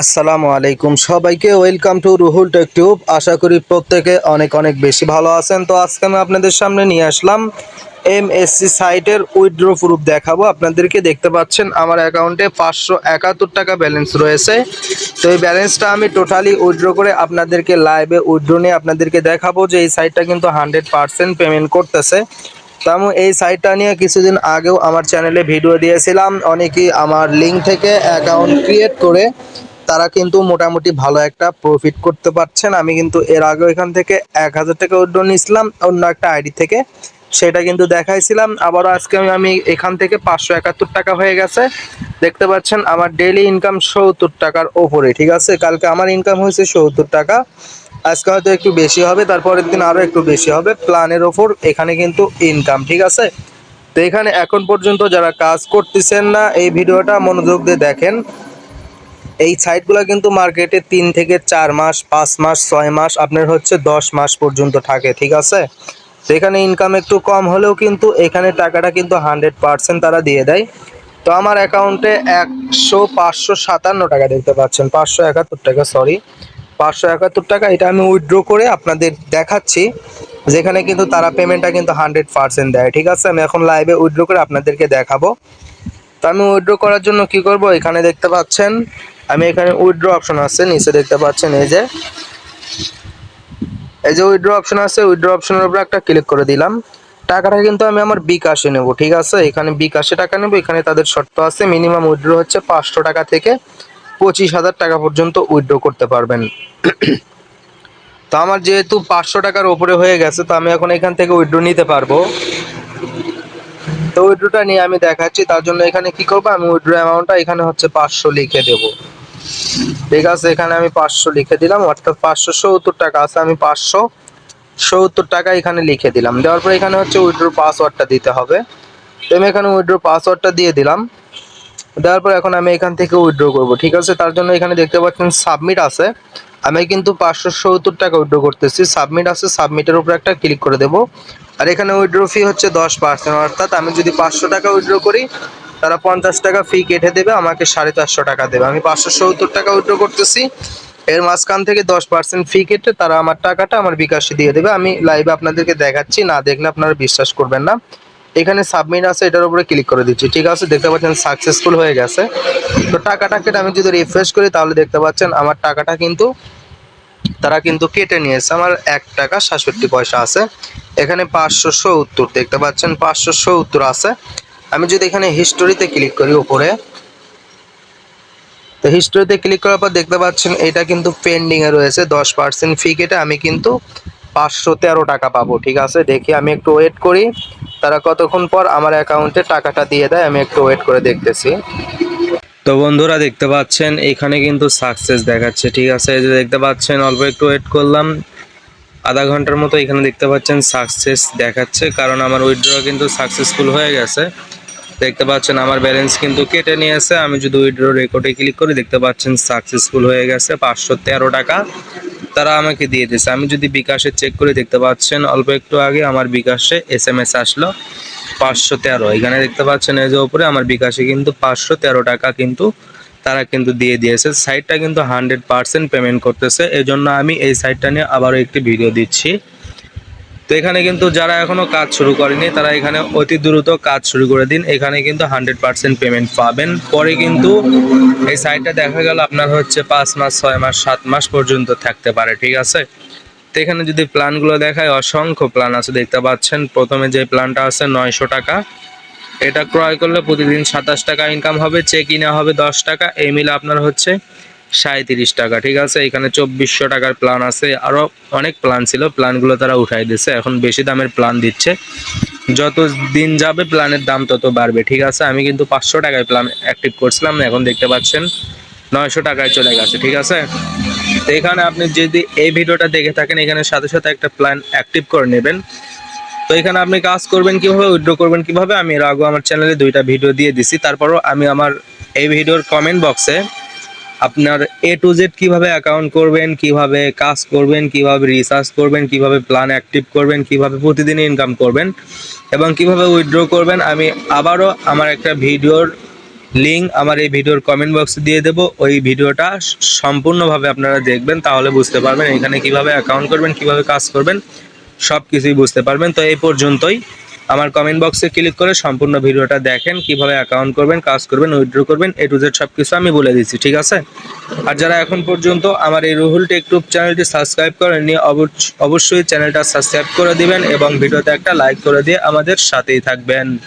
আসসালামু আলাইকুম সবাইকে, welcome to Ruhul tech tube. আশা করি প্রত্যেকে অনেক অনেক বেশি ভালো আছেন। তো আজকে আমি আপনাদের সামনে নিয়ে আসলাম এমএসসি সাইটের উইথড্র প্রুফ দেখাবো। আপনাদেরকে দেখতে পাচ্ছেন আমার অ্যাকাউন্টে পাঁচশো একাত্তর টাকা ব্যালেন্স রয়েছে। তো এই ব্যালেন্সটা আমি টোটালি উইথড্র করে আপনাদেরকে লাইভে উইথড্র নিয়ে আপনাদেরকে দেখাবো যে এই সাইটটা কিন্তু হান্ড্রেড পার্সেন্ট পেমেন্ট করতেছে। তো আমি এই সাইটটা নিয়ে কিছুদিন আগেও আমার চ্যানেলে ভিডিও দিয়েছিলাম। অনেকেই আমার লিঙ্ক থেকে অ্যাকাউন্ট ক্রিয়েট করে তারা কিন্তু মোটামুটি ভালো একটা প্রফিট করতে পারছেন। আমি কিন্তু এর আগেও এখান থেকে এক হাজার টাকা উইথড্র নিয়েছিলাম, অন্য একটা আইডি থেকে। সেটা কিন্তু দেখাইছিলাম। আবারও আজকে আমি আমি এখান থেকে পাঁচশো একাত্তর টাকা হয়ে গেছে। দেখতে পাচ্ছেন আমার ডেইলি ইনকাম সত্তর টাকার ওপরে, ঠিক আছে? কালকে আমার ইনকাম হয়েছে সত্তর টাকা। আজকে হয়তো একটু বেশি হবে, তারপরের দিন আরও একটু বেশি হবে। প্ল্যানের ওপর এখানে কিন্তু ইনকাম ঠিক আছে? তো এখানে এখন পর্যন্ত যারা কাজ করতেছেন না, এই ভিডিওটা মনোযোগ দিয়ে দেখেন। এই সাইটগুলো কিন্তু মার্কেটে তিন থেকে চার মাস, পাঁচ মাস, ছয় মাস, আপনার হচ্ছে দশ মাস পর্যন্ত থাকে, ঠিক আছে? তো এখানে ইনকাম একটু কম হলেও কিন্তু এখানে টাকাটা কিন্তু হান্ড্রেড পার্সেন্ট তারা দিয়ে দেয়। তো আমার অ্যাকাউন্টে একশো পাঁচশো সাতান্ন টাকা দেখতে পাচ্ছেন, পাঁচশো একাত্তর টাকা সরি পাঁচশো একাত্তর টাকা। এটা আমি উইথড্র করে আপনাদের দেখাচ্ছি, যেখানে কিন্তু তারা পেমেন্টটা কিন্তু হান্ড্রেড পার্সেন্ট দেয়, ঠিক আছে? আমি এখন লাইভে উইথড্র করে আপনাদেরকে দেখাবো। তো আমি উইথড্র করার জন্য কি করব? এখানে দেখতে পাচ্ছেন আমি এখানে উইথড্র অপশন আছে, নিচে দেখতে পাচ্ছেন এই যে। এই যে উইথড্র অপশন আছে উইথড্র অপশনের উপরে একটা ক্লিক করে দিলাম। টাকাটা কিন্তু আমি আমার বিকাশে নেব, ঠিক আছে? এখানে বিকাশে টাকা নেব, এখানে তাদের শর্ত আছে মিনিমাম উইথড্র হচ্ছে পাঁচশো টাকা থেকে পঁচিশ হাজার টাকা পর্যন্ত উইথড্র করতে পারবেন। তো আমার যেহেতু পাঁচশো টাকার ওপরে হয়ে গেছে, তো আমি এখন এখান থেকে উইথড্র নিতে পারব। তো উইথড্রটা নিয়ে আমি দেখাচ্ছি, তার জন্য এখানে কি করব? আমি উইথড্র অ্যামাউন্টটা এখানে হচ্ছে পাঁচশো লিখে দেবো। ঠিক আছে, এখানে আমি পাঁচশো লিখে দিলাম, অর্থাৎ পাঁচশো সত্তর টাকা আছে, আমি পাঁচশো সত্তর টাকা এখানে লিখে দিলাম। দেওয়ার পর এখানে হচ্ছে উইথড্র পাসওয়ার্ডটা দিতে হবে। তো আমি এখানে উইথড্র পাসওয়ার্ডটা দিয়ে দিলাম। দেওয়ার পর এখন আমি এখান থেকে উইথড্র করব, ঠিক আছে? তার জন্য এখানে দেখতে পাচ্ছেন সাবমিট আছে। আমি কিন্তু পাঁচশো সত্তর টাকা উইথড্র করতেছি। সাবমিট আছে সাবমিটের উপর একটা ক্লিক করে দেবো। আর এখানে উইড্রো ফি হচ্ছে দশ পার্সেন্ট অর্থাৎ আমি যদি পাঁচশো টাকা উইড্রো করি, তারা পঞ্চাশ টাকা ফি কেটে দেবে, আমাকে সাড়ে চারশো টাকা দেবে। আমি পাঁচশো সত্তর টাকা উইড্রো করতেছি, এর মাঝখান থেকে দশ পার্সেন্ট ফি কেটে তারা আমার টাকাটা আমার বিকাশে দিয়ে দেবে। আমি লাইভে আপনাদেরকে দেখাচ্ছি, না দেখলে আপনারা বিশ্বাস করবেন না। এখানে সাবমিট আছে, এটার উপরে ক্লিক করে দিচ্ছি। ঠিক আছে, দেখতে পাচ্ছেন সাকসেসফুল হয়ে গেছে। তো টাকাটা কেটে আমি যদি রিফ্রেশ করি, তাহলে দেখতে পাচ্ছেন আমার টাকাটা কিন্তু, তারা কিন্তু কেটে নিয়েছে। আমার এক টাকা সাতষট্টি পয়সা আছে। এখানে পাঁচশো সত্তর, দেখতে পাচ্ছেন পাঁচশো সত্তর আছে। আমি যদি এখানে হিস্টোরিতে ক্লিক করি উপরে, তো হিস্টোরিতে ক্লিক করার পর দেখতে পাচ্ছেন এটা কিন্তু পেন্ডিং এ রয়েছে। দশ পার্সেন্ট ফি কেটে আমি কিন্তু পাঁচশো তেরো টাকা পাবো। ঠিক আছে, দেখি আমি একটু ওয়েট করি। তারা কতক্ষণ পর আমার অ্যাকাউন্টে টাকাটা দিয়ে দেয়, আমি একটু ওয়েট করে দেখতেছি। তো বন্ধুরা দেখতে পাচ্ছেন, এখানে কিন্তু সাকসেস দেখাচ্ছে, ঠিক আছে? এই যে দেখতে পাচ্ছেন, অল্প একটু ওয়েট করলাম। আধা ঘণ্টার মতো এখানে দেখতে পাচ্ছেন সাকসেস দেখাচ্ছে, কারণ আমার উইথড্র কিন্তু সাকসেসফুল হয়ে গেছে। দেখতে পাচ্ছেন, আমার ব্যালেন্স কিন্তু কেটে নিয়েছে। আমি যদি উইথড্র রেকর্ডে ক্লিক করি, দেখতে পাচ্ছেন সাকসেসফুল হয়ে গেছে পাঁচশো তেরো টাকা। তারা আমাকে দিয়ে দিয়েছে। আমি যদি বিকাশে চেক করে দেখতে পাচ্ছেন, অল্প একটু আগে আমার বিকাশে এস এম এস আসলো পাঁচশো তেরো। এখানে দেখতে পাচ্ছেন এই যে উপরে আমার বিকাশে কিন্তু পাঁচশো তেরো টাকা কিন্তু তারা কিন্তু দিয়ে দিয়েছে। সাইটটা কিন্তু হান্ড্রেড পার্সেন্ট পেমেন্ট করতেছে। এজন্য জন্য আমি এই সাইটটা নিয়ে আবারও একটি ভিডিও দিচ্ছি। তো এখানে কিন্তু যারা এখনও কাজ শুরু করেনি, তারা এখানে অতি দ্রুত কাজ শুরু করে দিন। এখানে কিন্তু হান্ড্রেড পার্সেন্ট পেমেন্ট পাবেন। পরে কিন্তু এই সাইটটা দেখা গেল আপনার হচ্ছে পাঁচ মাস, ছয় মাস, সাত মাস পর্যন্ত থাকতে পারে, ঠিক আছে? তো এখানে যদি প্ল্যানগুলো দেখায় অসংখ্য প্ল্যান আছে, দেখতে পাচ্ছেন। প্রথমে যে প্ল্যানটা আছে নয়শো টাকা। এটা ক্রয় করলে প্রতিদিন সাতাশ টাকা ইনকাম হবে চেক ইনে হবে দশ টাকা। এই মিলে আপনার হচ্ছে সাঁত্রিশ টাকা, ঠিক আছে? এখানে চব্বিশশো টাকার প্ল্যান আছে। আরও অনেক প্ল্যান ছিল প্ল্যানগুলো তারা উঠাই দিচ্ছে এখন বেশি দামের প্ল্যান দিচ্ছে। যত দিন যাবে প্ল্যানের দাম তত বাড়বে, ঠিক আছে? আমি কিন্তু পাঁচশো টাকায় প্ল্যান অ্যাক্টিভ করছিলাম, এখন দেখতে পাচ্ছেন নয়শো টাকায় চলে গেছে, ঠিক আছে? তো এখানে আপনি যদি এই ভিডিওটা দেখে থাকেন, এখানে সাথে সাথে একটা প্ল্যান অ্যাক্টিভ করে নেবেন। তো এখানে আপনি কাজ করবেন কীভাবে উইড্রো করবেন কীভাবে, আমি এর আগে আমার চ্যানেলে দুইটা ভিডিও দিয়ে দিছি। তারপরও আমি আমার এই ভিডিওর কমেন্ট বক্সে আপনার এ টু জেড কীভাবে অ্যাকাউন্ট করবেন, কীভাবে কাজ করবেন, কীভাবে রিসার্চ করবেন, কীভাবে প্ল্যান অ্যাক্টিভ করবেন, কীভাবে প্রতিদিন ইনকাম করবেন এবং কীভাবে উইথড্র করবেন, আমি আবারও আমার একটা ভিডিওর লিঙ্ক আমার এই ভিডিওর কমেন্ট বক্সে দিয়ে দেবো। ওই ভিডিওটা সম্পূর্ণভাবে আপনারা দেখবেন, তাহলে বুঝতে পারবেন এখানে কীভাবে অ্যাকাউন্ট করবেন, কীভাবে কাজ করবেন সব কিছুই বুঝতে পারবেন। তো এই পর্যন্তই। আমার কমেন্ট বক্সে ক্লিক করে সম্পূর্ণ ভিডিওটা দেখেন, কীভাবে অ্যাকাউন্ট করবেন, কাজ করবেন উইথড্র করবেন এ টু জেড সব কিছু আমি বলে দিচ্ছি, ঠিক আছে? আর যারা এখন পর্যন্ত আমার এই রুহুল টেকটুব চ্যানেলটি সাবস্ক্রাইব করেননি অবশ্য- অবশ্যই চ্যানেলটা সাবস্ক্রাইব করে দিবেন এবং ভিডিওতে একটা লাইক করে দিয়ে আমাদের সাথেই থাকবেন।